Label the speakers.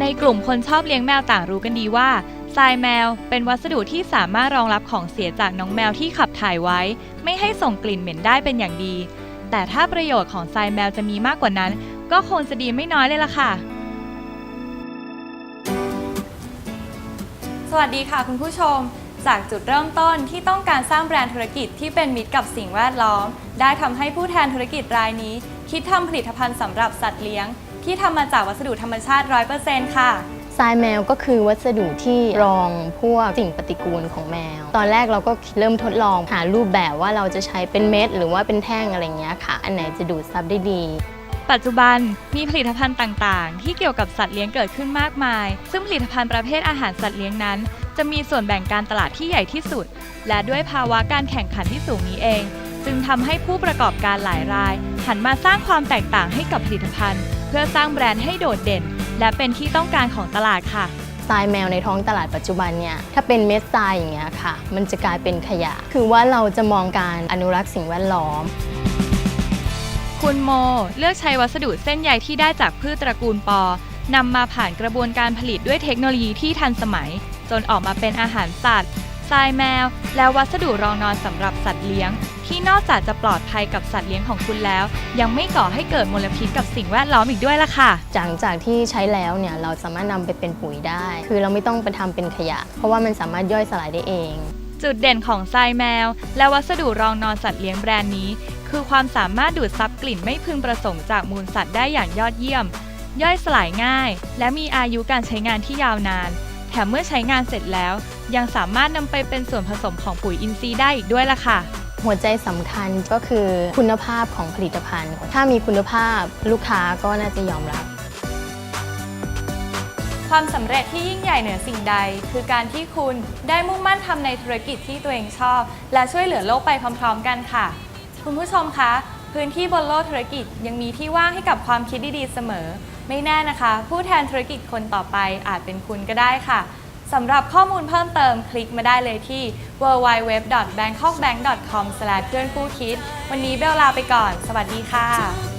Speaker 1: ใน
Speaker 2: กลุ่มคนชอบเลี้ยงแมวต่างรู้กันดีว่า ทรายแมว เป็นวัสดุที่สามารถรองรับของเสียจากน้องแมวที่ขับถ่ายไว้ ไม่ให้ส่งกลิ่นเหม็นได้เป็นอย่างดี แต่ถ้าประโยชน์ของทรายแมวจะมีมากกว่านั้น ก็คงจะดีไม่น้อยเลยล่ะค่ะ สวัสดีค่ะคุณผู้ชม จากจุดเริ่มต้นที่ต้องการสร้างแบรนด์ธุรกิจที่เป็นมิตรกับสิ่งแวดล้อม ได้ทำให้ผู้แทนธุรกิจรายนี้ คิดทำผลิตภัณฑ์สำหรับสัตว์เลี้ยง ที่ทำมาจากวัสดุธรรมชาติ 100%ค่ะ
Speaker 3: ทรายแมวก็คือวัสดุที่รองพวกสิ่งปฏิกูลของแมว ตอนแรกเราก็เริ่มทดลองหารูปแบบว่าเราจะใช้เป็นเม็ดหรือว่าเป็นแท่งอะไรเงี้ยค่ะ อันไหนจะดูดซับได้ดี
Speaker 2: ปัจจุบันมีผลิตภัณฑ์ต่างๆ ที่เกี่ยวกับสัตว์เลี้ยงเกิดขึ้นมากมาย ซึ่งผลิตภัณฑ์ประเภทอาหารสัตว์เลี้ยงนั้น จะมีส่วนแบ่งการตลาดที่ใหญ่ที่สุด และด้วยภาวะการแข่งขันที่สูงนี้เอง จึงทำให้ผู้ประกอบการหลายราย หันมาสร้างความแตกต่างให้กับผลิตภัณฑ์ เพื่อสร้างแบรนด์ให้โดดเด่น และเป็นที่ต้องการของตลาดค่ะ
Speaker 3: ทรายแมวในท้องตลาดปัจจุบันเนี่ยถ้าเป็นเม็ดทรายอย่างเงี้ยค่ะ มันจะกลายเป็นขยะ คือว่าเราจะมองการอนุรักษ์สิ่งแวดล้อม
Speaker 2: คุณโม เลือกใช้วัสดุเส้นใยที่ได้จากพืชตระกูลปอนำมาผ่านกระบวนการผลิตด้วยเทคโนโลยีที่ทันสมัย จนออกมาเป็นอาหารสัตว์ ทรายแมว และวัสดุรองนอนสำหรับสัตว์เลี้ยง ที่นอกจากจะปลอดภัยกับสัตว์เลี้ยงของคุณแล้ว ยังไม่ก่อให้เกิดมลพิษกับสิ่งแวดล้อมอีกด้วยล่ะค่ะ
Speaker 3: หลังจากที่ใช้แล้วเนี่ยเราสามารถนำไปเป็นปุ๋ยได้ คือเราไม่ต้องไปทำเป็นขยะ เพราะว่ามันสามารถย่อยสลายได้เอง
Speaker 2: จุดเด่นของทรายแมว และวัสดุรองนอนสัตว์เลี้ยงแบรนด์นี้ คือความสามารถดูดซับกลิ่นไม่พึงประสงค์จากมูลสัตว์ได้อย่างยอดเยี่ยม ย่อยสลายง่าย และมีอายุการใช้งานที่ยาวนาน แถมเมื่อใช้งานเสร็จแล้ว ยังสามารถนำไปเป็นส่วนผสมของปุ๋ยอินทรีย์ได้อีกด้วยล่ะค่ะ
Speaker 3: หัวใจสำคัญก็คือคุณภาพของผลิตภัณฑ์ ถ้ามีคุณภาพลูกค้าก็น่าจะยอมรับ
Speaker 2: ความสำเร็จที่ยิ่งใหญ่เหนือสิ่งใด คือการที่คุณได้มุ่งมั่นทำในธุรกิจที่ตัวเองชอบ และช่วยเหลือโลกไปพร้อม ๆ กันค่ะ คุณผู้ชมคะ พื้นที่บนโลกธุรกิจยังมีที่ว่างให้กับความคิดดีๆเสมอ ไม่แน่นะคะ ผู้แทนธุรกิจคนต่อไปอาจเป็นคุณก็ได้ค่ะสำหรับข้อมูลเพิ่มเติมคลิกมาได้เลยที่ www.bangkokbank.com เพื่อนคู่คิด วันนี้เบลลาไปก่อน สวัสดีค่ะ